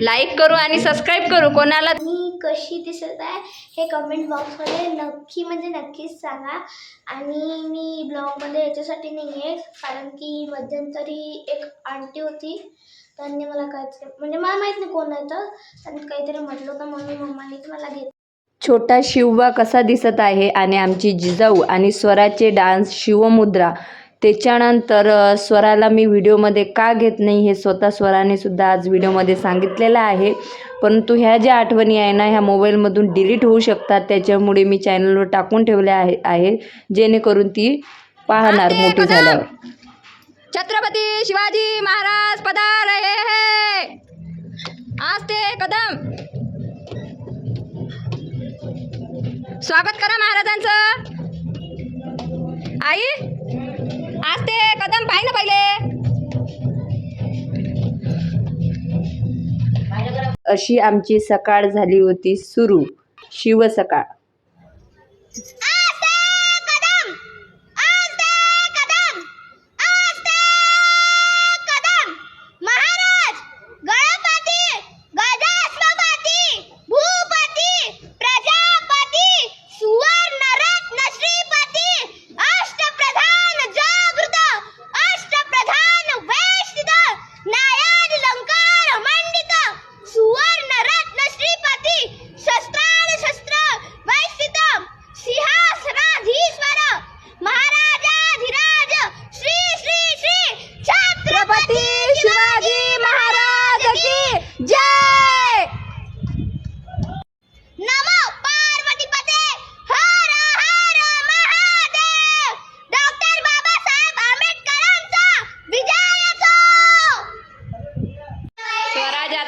Like करू आणि subscribe करू. कोणाला मी कशी दिसत आहे हे कमेंट बॉक्समध्ये नक्की म्हणजे नक्कीच सांगा. आणि मी ब्लॉगमध्ये याच्यासाठी नाही आहे कारण की मध्यंतरी एक आंटी होती. त्यांनी मला काहीतरी म्हणजे मला माहीत नाही कोण आहे तर. त्यांनी काहीतरी म्हटलं होतं म्हणून मम्माने मला घेत छोटा शिवबा कसा दिसत आहे आणि आमची जिजाऊ आणि स्वराचे डान्स शिवमुद्रा. त्याच्यानंतर स्वराला मी व्हिडिओमध्ये का घेत नाही हे स्वतः स्वराने सुद्धा आज व्हिडिओमध्ये सांगितलेलं आहे. परंतु ह्या ज्या आठवणी आहे ना ह्या मोबाईलमधून डिलीट होऊ शकतात. त्याच्यामुळे मी चॅनलवर टाकून ठेवले आहे आहे. जेणेकरून ती पाहणार मोठी झाल्यावर. छत्रपती शिवाजी महाराज पधार! रहे है आज ते कदम स्वागत करा महाराजांचं! आई! आज ते कदम पाहि ना पहिले. अशी आमची सकाळ झाली होती सुरू. शिव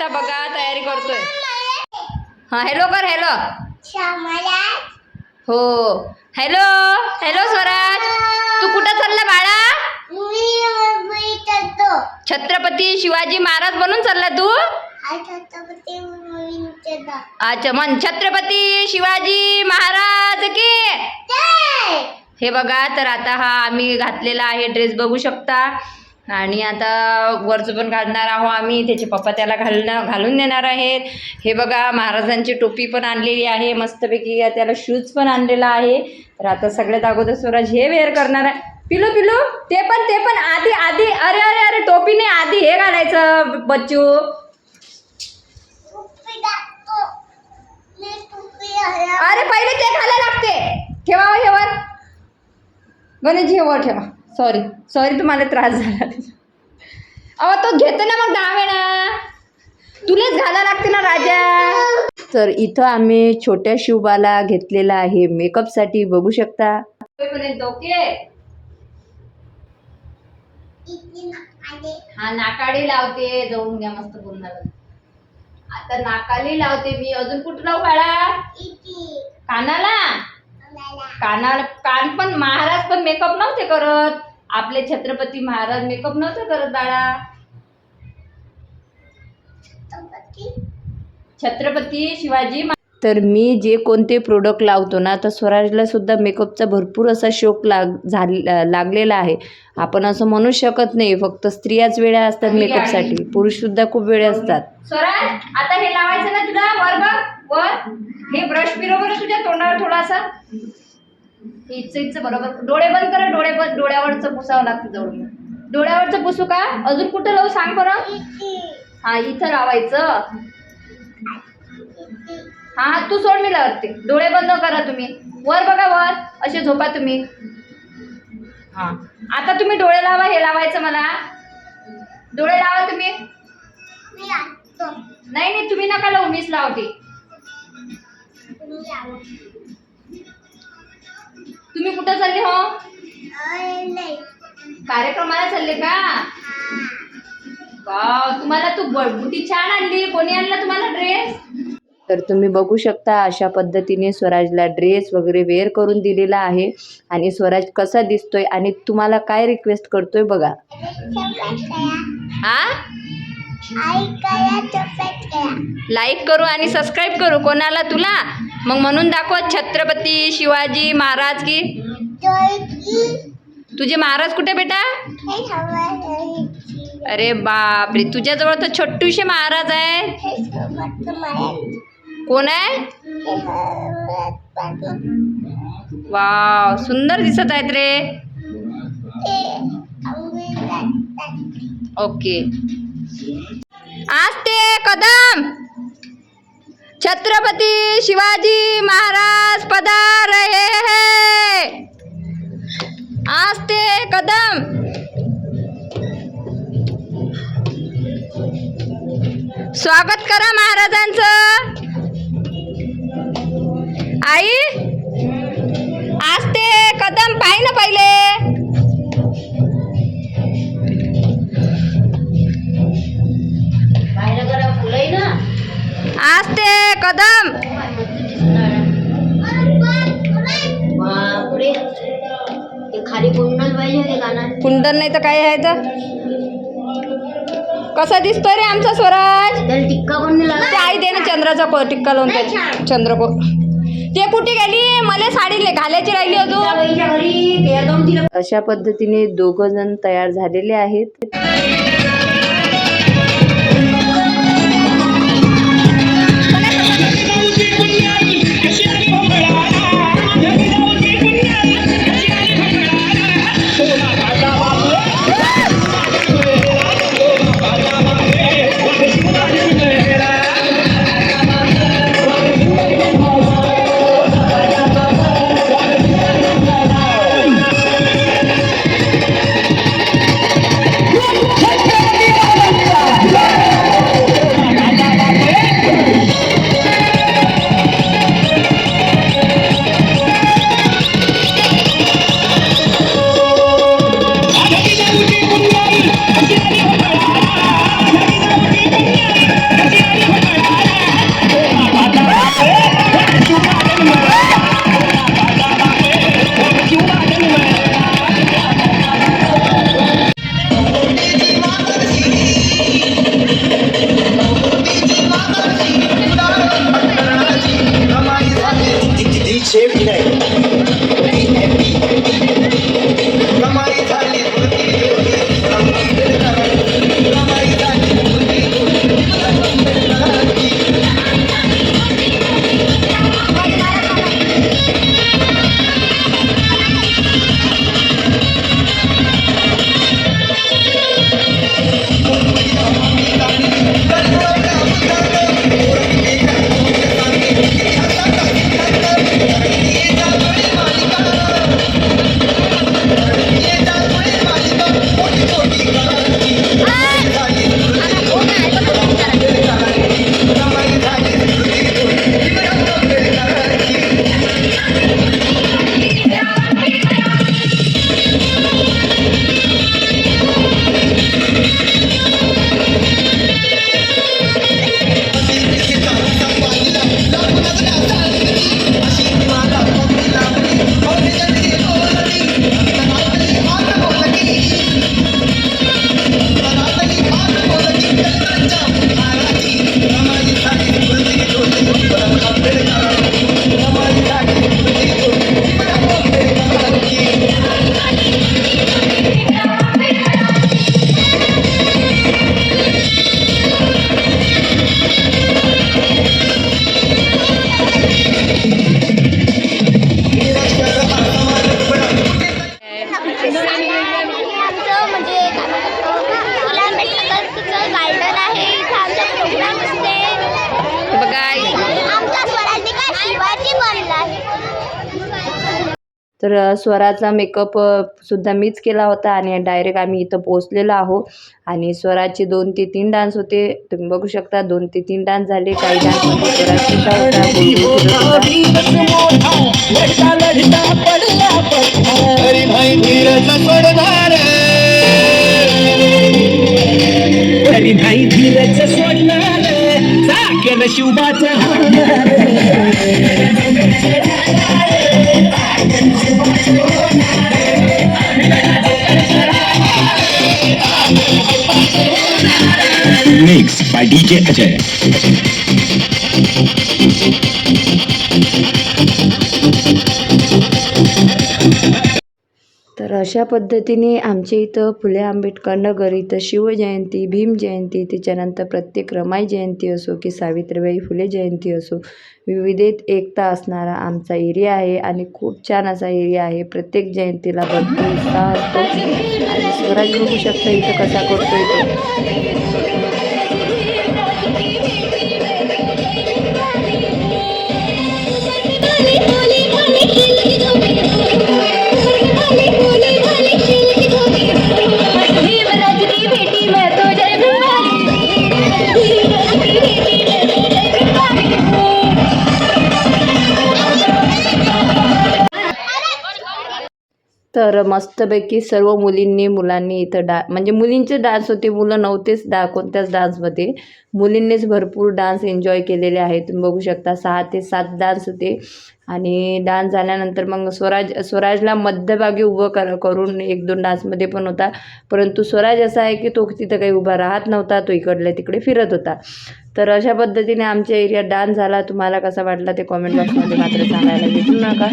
आता बघा तयारी करतोय. हा हॅलो कर हॅलो हो. Hello hello Swaraj. तू कुठं चालला बाळा? छत्रपती शिवाजी महाराज बनून चालला तू? अच्छा मन छत्रपती शिवाजी महाराज की? हे बघा तर आता हा आम्ही घातलेला आहे ड्रेस बघू शकता. आणि आता वरचं पण घालणार आहो आम्ही. त्याचे पप्पा त्याला घालणं घालून देणार आहेत. हे बघा महाराजांची टोपी पण आणलेली आहे. मस्तपैकी त्याला शूज पण आणलेला आहे. तर आता सगळ्यात अगोदर स्वराज हे वेअर करणार आहे. पिलू पिलू ते पण ते पण. आधी आधी अरे अरे अरे टोपीने आधी हे घालायचं बच्चू. अरे पहिले ते घालायला लागते. ठेवा हेवर हे वर. गणेशजी हे वर ठेवा. सॉरी सॉरी तुम्हाला त्रास झाला. अहो तो घेतो ना मग दहा वेळा. तुलाच घाला लागते ना राजा. तर इथं आम्ही छोट्या शिवबाला घेतलेला आहे. मेकअपसाठी बघू शकता. डोके हा नाकाडी लावते. जाऊन घ्या मस्त पूर्ण. आता नाकाली लावते मी. अजून कुठं लावू कानाला? कानाला कान पण महाराज पण मेकअप नव्हते करत. आपले छत्रपती महाराज मेकअप नव्हते करत बाळा. छत्रपती? छत्रपती शिवाजी तर मी जे कोणते प्रोडक्ट लावतो ना तर स्वराजला सुद्धा मेकअपचा भरपूर असा शौक लाग झाल लागलेला आहे. आपण असं म्हणू शकत नाही फक्त स्त्रियाच वेळा असतात मेकअपसाठी पुरुष सुद्धा खूप वेळे असतात. स्वराज आता हे लावायचं ना तुला? वर. हे ब्रश फिरव तुझ्या तोंडावर थोडासा. इच इच बरोबर. डोळे बंद कर डोळे बंद. डोळ्यावरचं पुसावं लागतं जवळ. डोळ्यावरचं पुसू का? अजून कुठं लावू सांग बरं. हा इथं लावायचं. हा तू सोड मी लावते. डोळे बंद करा तुम्ही. वर बघा वर. असे झोपा तुम्ही. हा. आता तुम्ही डोळे लावा हे लावायचं मला. डोळे लावा तुम्ही. नाही नाही तुम्ही नका लावू मीच लावते. तुम्ही कुठं चालले हो? कार्यक्रमाला चालले का? हा तुम्हाला तू बुटी छान आणली. कोणी आणला तुम्हाला ड्रेस तर तुम्ही बघू शकता अशा पद्धतीने स्वराजला ड्रेस वगैरे वेअर करून दिलेला आहे. आणि स्वराज कसा दिसतोय आणि तुम्हाला काय रिक्वेस्ट करतोय बघा. आ? लाईक करू आणि सबस्क्राईब करू. कोणाला तुला? मग म्हणून दाखव छत्रपती शिवाजी महाराज की. तुझे महाराज कुठे बेटा? अरे बापरे तुझ्याजवळ तर छोटूशे महाराज आहे कोण आहे? वाव सुंदर दिसत आहेत रे. ओके आज ते कदम। छत्रपती शिवाजी महाराज पधार रहे हैं आज ते कदम। स्वागत करा महाराजांचं। आई आज ते कदम पाहि ना पहिले। कदम. बापरे ते खाली कुंडल नाही तर काय आहे तर? कसा दिसतोय रे आमचा स्वराज? टिक्का ते आई दे ना चंद्राचा को टिक्का लावून त्या चंद्रको ते कुठे गेली? मला साडी ले- घालायची राहिली अजून. अशा पद्धतीने दोघ जण तयार झालेले आहेत. तर स्वराचा मेकअप सुद्धा मीच केला होता आणि डायरेक्ट आम्ही इथं पोहोचलेलो आहो आणि स्वराचे दोन ते तीन डान्स होते. तुम्ही बघू शकता दोन ते तीन डान्स झाले. काही साकेल शिवबाचा मिक्स बाय डीजे अजय तर अशा पद्धतीने आमच्या इथं फुले आंबेडकर नगर इथं शिवजयंती भीमजयंती त्याच्यानंतर प्रत्येक रमाई जयंती असो की सावित्रीबाई फुले जयंती असो विविधेत एकता असणारा आमचा एरिया आहे आणि खूप छान असा एरिया आहे. प्रत्येक जयंतीला भरपूर उत्साह असतो. आणि स्वराज बघू शकता इथं कसा करतो इथं तर मस्तपैकी सर्व मुलींनी मुलांनी इथं डा म्हणजे मुलींचे डान्स होते मुलं नव्हतेच डा कोणत्याच डान्समध्ये मुलींनीच भरपूर डान्स एन्जॉय केलेले आहेत. तुम्ही बघू शकता सहा ते सात डान्स होते. आणि डान्स झाल्यानंतर मग स्वराज स्वराजला मध्यभागी उभं कर करून एक दोन डान्समध्ये पण होता. परंतु स्वराज असा आहे की तो तिथं काही उभा राहत नव्हता तो इकडल्या तिकडे फिरत होता. तर अशा पद्धतीने आमच्या एरियात डान्स झाला. तुम्हाला कसा वाटला ते कॉमेंट बॉक्समध्ये मात्र सांगायला विसरू नका.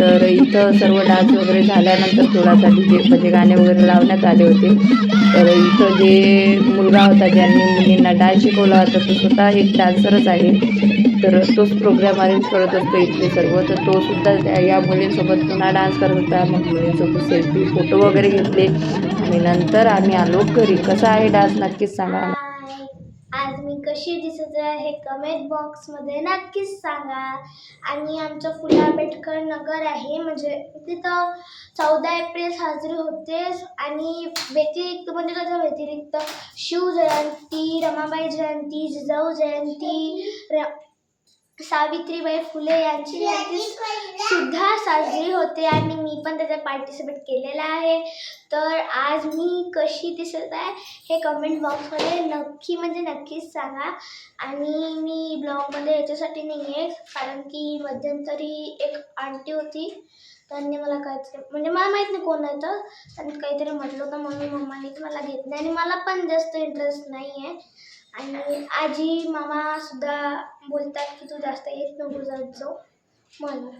तर इथं सर्व डान्स वगैरे झाल्यानंतर थोडासा डी जे म्हणजे गाणे वगैरे लावण्यात आले होते. तर इथं जे मुलगा होता ज्यांनी मुलींना डान्स शिकवला होता तो स्वतः एक डान्सरच आहे. तर तोच प्रोग्राम अरेंज करत असतो इथले सर्व. तर तो सुद्धा या मुलींसोबत पुन्हा डान्स करत होता. मग मुलींसोबत सेल्फी फोटो वगैरे घेतले. आणि नंतर आम्ही आलो घरी. कसा आहे डान्स नक्कीच सांगा आज मी कशी दिसत आहे हे कमेंट बॉक्समध्ये नक्कीच सांगा. आणि आमचं फुले आंबेडकर नगर आहे म्हणजे तिथं चौदा एप्रिल साजरी होते. आणि व्यतिरिक्त म्हणजे त्याच्या व्यतिरिक्त शिवजयंती रमाबाई जयंती जिजाऊ जयंती र सावित्रीबाई फुले यांची जयंती सुद्धा साजरी होते आणि मी पण त्याच्यात पार्टिसिपेट केलेला आहे. तर आज मी कशी दिसत आहे हे कमेंट बॉक्समध्ये नक्की म्हणजे नक्कीच सांगा. आणि मी ब्लॉगमध्ये याच्यासाठी नाही आहे कारण की मध्यंतरी एक आंटी होती. त्यांनी मला काहीतरी म्हणजे मला माहीत नाही कोण आहे तर त्यांनी काहीतरी म्हटलं होतं मम्मी मम्माने तर मला घेत नाही आणि मला पण जास्त इंटरेस्ट नाही आहे आणि आजी मामा सुद्धा बोलतात की तू जास्त येत नको जात जाऊ म्हणून.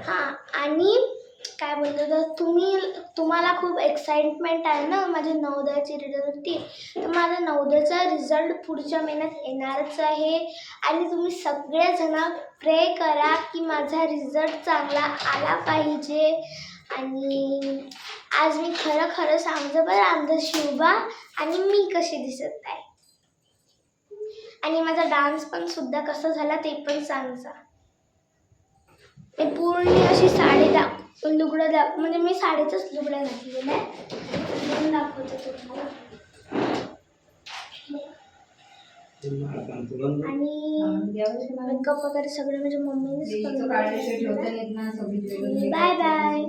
हां आणि काय बोलतो तर तुम्ही तुम्हाला खूप एक्साइटमेंट आहे ना माझ्या नवोदयाची रिझल्टची तर माझा नवोदयाचा रिझल्ट पुढच्या महिन्यात येणारच आहे. आणि तुम्ही सगळेजण प्रे करा की माझा रिझल्ट चांगला आला पाहिजे. आणि आज मी खरं खरं सांगतो बरं आमचा शिवबा आणि मी कशी दिसत आहे. आणि माझा डान्स पण सुद्धा कसा झाला ते पण सांगजा मी पूर्ण अशी साडी दाख लुगडं दाख म्हणजे मी साडीचंच लुगडं घातलेलं आहे. दाखवते तुम्हाला. आणि मेकअप वगैरे सगळं म्हणजे मम्मीनेच करून बाय बाय.